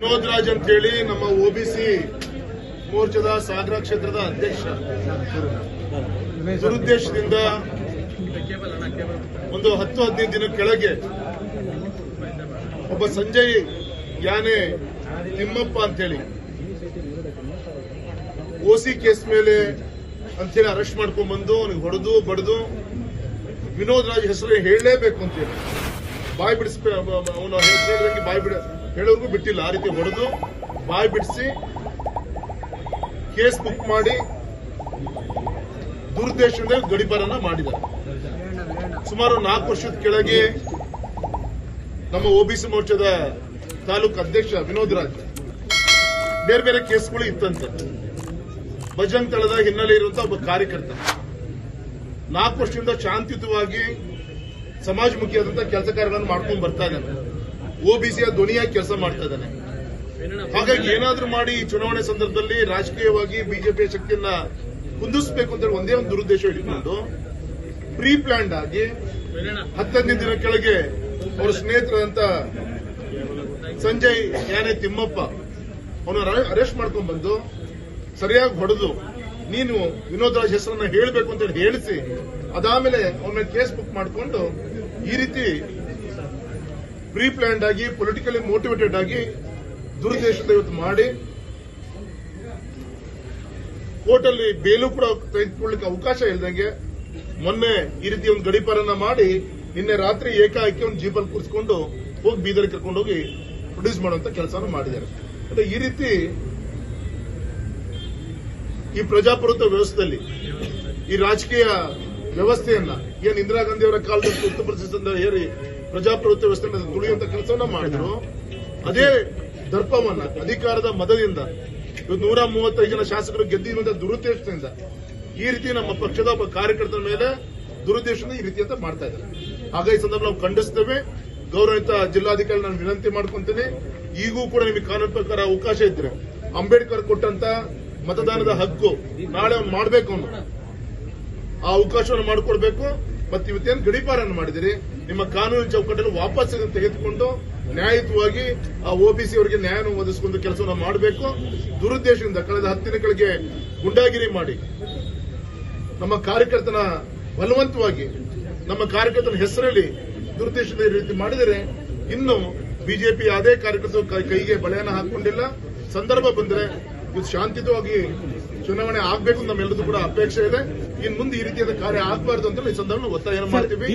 ವಿನೋದ್ ರಾಜ್ ಅಂತೇಳಿ ನಮ್ಮ ಒಬಿಸಿ ಮೋರ್ಚಾದ ಸಾಗರ ಕ್ಷೇತ್ರದ ಅಧ್ಯಕ್ಷ. ದುರುದ್ದೇಶದಿಂದ ಒಂದು ಹತ್ತು ಹದಿನೈದು ದಿನ ಕೆಳಗೆ ಒಬ್ಬ ಸಂಜಯ್ ಯಾನೆ ತಿಮ್ಮಪ್ಪ ಅಂತೇಳಿ ಓಸಿ ಕೇಸ್ ಮೇಲೆ ಅಂತೇಳಿ ಅರೆಸ್ಟ್ ಮಾಡ್ಕೊಂಡ್ ಬಂದು ಅವನಿಗೆ ಹೊಡೆದು, ಬಡ್ದು ವಿನೋದ್ ರಾಜ್ ಹೆಸರು ಹೇಳಲೇಬೇಕು ಅಂತೇಳಿ. ಬಾಯಿ ಬಿಡಿಸ್ಬೇಕು ಅವನು ಹೆಸರು ಬಾಯಿ ಬಿಡ ಹೇಳೋರ್ಗೂ ಬಿಟ್ಟಿಲ್ಲ. ಆ ರೀತಿ ಹೊಡೆದು ಬಾಯಿ ಬಿಡಿಸಿ ಕೇಸ್ ಬುಕ್ ಮಾಡಿ ದುರುದ್ದೇಶದಿಂದ ಗಡಿಪಾರನ್ನ ಮಾಡಿದ್ದಾರೆ. ಸುಮಾರು ನಾಲ್ಕು ವರ್ಷದ ಕೆಳಗೆ ನಮ್ಮ ಒಬಿಸಿ ಮೋರ್ಚಾದ ತಾಲೂಕು ಅಧ್ಯಕ್ಷ ವಿನೋದ್ ರಾಜ್ ಬೇರೆ ಬೇರೆ ಕೇಸ್ಗಳು ಇತ್ತಂತೆ. ಭಜನ್ ತಳದ ಹಿನ್ನೆಲೆ ಇರುವಂತಹ ಒಬ್ಬ ಕಾರ್ಯಕರ್ತ. ನಾಲ್ಕು ವರ್ಷದಿಂದ ಶಾಂತಿಯುತವಾಗಿ ಸಮಾಜಮುಖಿಯಾದಂತಹ ಕೆಲಸ ಕಾರ್ಯಗಳನ್ನು ಮಾಡ್ಕೊಂಡು ಬರ್ತಾ ಇದ್ದಾನೆ. ಒಬಿಸಿಯ ಧ್ವನಿಯಾಗಿ ಕೆಲಸ ಮಾಡ್ತಾ ಇದ್ದಾನೆ. ಹಾಗಾಗಿ ಏನಾದ್ರೂ ಮಾಡಿ ಚುನಾವಣೆ ಸಂದರ್ಭದಲ್ಲಿ ರಾಜಕೀಯವಾಗಿ ಬಿಜೆಪಿಯ ಶಕ್ತಿಯನ್ನ ಕುಂದಿಸಬೇಕು ಅಂತ ಒಂದೇ ಒಂದು ದುರುದ್ದೇಶ ಇಟ್ಕೊಂಡು ಪ್ರೀ ಪ್ಲಾನ್ಡ್ ಆಗಿ ಹತ್ತನೇ ದಿನ ಕೆಳಗೆ ಅವರ ಸ್ನೇಹಿತರಂತ ಸಂಜಯ್, ಯಾನೆ, ತಿಮ್ಮಪ್ಪ ಅವನ ಅರೆಸ್ಟ್ ಮಾಡ್ಕೊಂಡ್ ಬಂದು ಸರಿಯಾಗಿ ಹೊಡೆದು ನೀನು ವಿನೋದ್ ರಾಜ್ ಹೆಸರನ್ನ ಹೇಳಬೇಕು ಅಂತ ಹೇಳಿ ಹೇಳಿಸಿ, ಅದಾದ್ಮೇಲೆ ಅವನ ಕೇಸ್ ಬುಕ್ ಮಾಡಿಕೊಂಡು ಈ ರೀತಿ ಪ್ರೀ ಪ್ಲಾನ್ಡ್ ಆಗಿ ಪೊಲಿಟಿಕಲಿ ಮೋಟಿವೇಟೆಡ್ ಆಗಿ ದುರುದ್ದೇಶದ ಇವತ್ತು ಮಾಡಿ, ಕೋರ್ಟಲ್ಲಿ ಬೇಲು ಕೂಡ ತೆಗೆದುಕೊಳ್ಳಕ್ಕೆ ಅವಕಾಶ ಇಲ್ದಂಗೆ ಮೊನ್ನೆ ಈ ರೀತಿ ಒಂದು ಗಡಿಪಾರನ್ನ ಮಾಡಿ, ನಿನ್ನೆ ರಾತ್ರಿ ಏಕಾಏಕಿ ಒಂದು ಜೀಪಲ್ಲಿ ಕೂರಿಸಿಕೊಂಡು ಹೋಗಿ ಬೀದರ್ ಕರ್ಕೊಂಡು ಹೋಗಿ ಪ್ರೊಡ್ಯೂಸ್ ಮಾಡುವಂತ ಕೆಲಸವನ್ನು ಮಾಡಿದ್ದಾರೆ. ಅಂದ್ರೆ ಈ ರೀತಿ ಈ ಪ್ರಜಾಪ್ರಭುತ್ವ ವ್ಯವಸ್ಥೆಯಲ್ಲಿ ಈ ರಾಜಕೀಯ ವ್ಯವಸ್ಥೆಯನ್ನ, ಏನ್ ಇಂದಿರಾ ಗಾಂಧಿ ಅವರ ಕಾಲದಲ್ಲಿ ತುರ್ತು ಪರಿಸ್ಥಿತಿಯಿಂದ ಏರಿ ಪ್ರಜಾಪ್ರಭುತ್ವ ವ್ಯವಸ್ಥೆಯನ್ನು ತುಳಿಯುವಂತ ಕೆಲಸವನ್ನ ಮಾಡಿದ್ರು. ಅದೇ ದರ್ಪವನ್ನ, ಅಧಿಕಾರದ ಮದದಿಂದ ನೂರ ಮೂವತ್ತೈದು ಜನ ಶಾಸಕರು ಗೆದ್ದಿರುವಂತಹ ದುರುದ್ದೇಶದಿಂದ ಈ ರೀತಿ ನಮ್ಮ ಪಕ್ಷದ ಒಬ್ಬ ಕಾರ್ಯಕರ್ತರ ಮೇಲೆ ದುರುದ್ದೇಶದಿಂದ ಈ ರೀತಿ ಅಂತ ಮಾಡ್ತಾ ಇದ್ದಾರೆ. ಹಾಗಾಗಿ ಈ ಸಂದರ್ಭ ನಾವು ಖಂಡಿಸ್ತೇವೆ. ಗೌರವಿತ ಜಿಲ್ಲಾಧಿಕಾರಿ ನಾನು ವಿನಂತಿ ಮಾಡ್ಕೊಂತೀನಿ. ಈಗೂ ಕೂಡ ನಿಮಗೆ ಕಾನೂನು ಪ್ರಕಾರ ಅವಕಾಶ ಇದ್ರೆ ಅಂಬೇಡ್ಕರ್ ಕೊಟ್ಟಂತ ಮತದಾನದ ಹಕ್ಕು ನಾಳೆ ಅವ್ನು ಮಾಡಬೇಕು ಅವನು. ಆ ಅವಕಾಶವನ್ನು ಮಾಡಿಕೊಡ್ಬೇಕು. ಮತ್ತೆ ಇವತ್ತೇನು ಗಡಿಪಾರನ್ನು ಮಾಡಿದಿರಿ. ನಿಮ್ಮ ಕಾನೂನು ಚೌಕಟ್ಟನ್ನು ವಾಪಸ್ ತೆಗೆದುಕೊಂಡು ನ್ಯಾಯಯುತವಾಗಿ ಆ ಒಬಿಸಿ ಅವರಿಗೆ ನ್ಯಾಯವನ್ನು ಒದಗಿಸಿಕೊಂಡು ಕೆಲಸವನ್ನು ಮಾಡಬೇಕು. ದುರುದ್ದೇಶದಿಂದ ಕಳೆದ ಹತ್ತು ದಿನಗಳಿಗೆ ಗುಂಡಾಗಿರಿ ಮಾಡಿ. ನಮ್ಮ ಕಾರ್ಯಕರ್ತನ ಬಲವಂತವಾಗಿ, ನಮ್ಮ ಕಾರ್ಯಕರ್ತನ ಹೆಸರಲ್ಲಿ ದುರುದ್ದೇಶದ ಈ ರೀತಿ ಮಾಡಿದರೆ ಇನ್ನು ಬಿಜೆಪಿ ಯಾವುದೇ ಕಾರ್ಯಕರ್ತರು ಕೈಗೆ ಬಳೆಯನ್ನು ಹಾಕೊಂಡಿಲ್ಲ. ಸಂದರ್ಭ ಬಂದರೆ ಇದು ಶಾಂತಿಯುತವಾಗಿ ಚುನಾವಣೆ ಆಗಬೇಕು ಅಂತ ನಮ್ಮೆಲ್ಲರೂ ಕೂಡ ಅಪೇಕ್ಷೆ ಇದೆ. ಇನ್ನು ಮುಂದೆ ಈ ರೀತಿಯಾದ ಕಾರ್ಯ ಆಗಬಾರದು ಅಂತ ಈ ಸಂದರ್ಭ ಒತ್ತಾಯ ಮಾಡ್ತೀವಿ.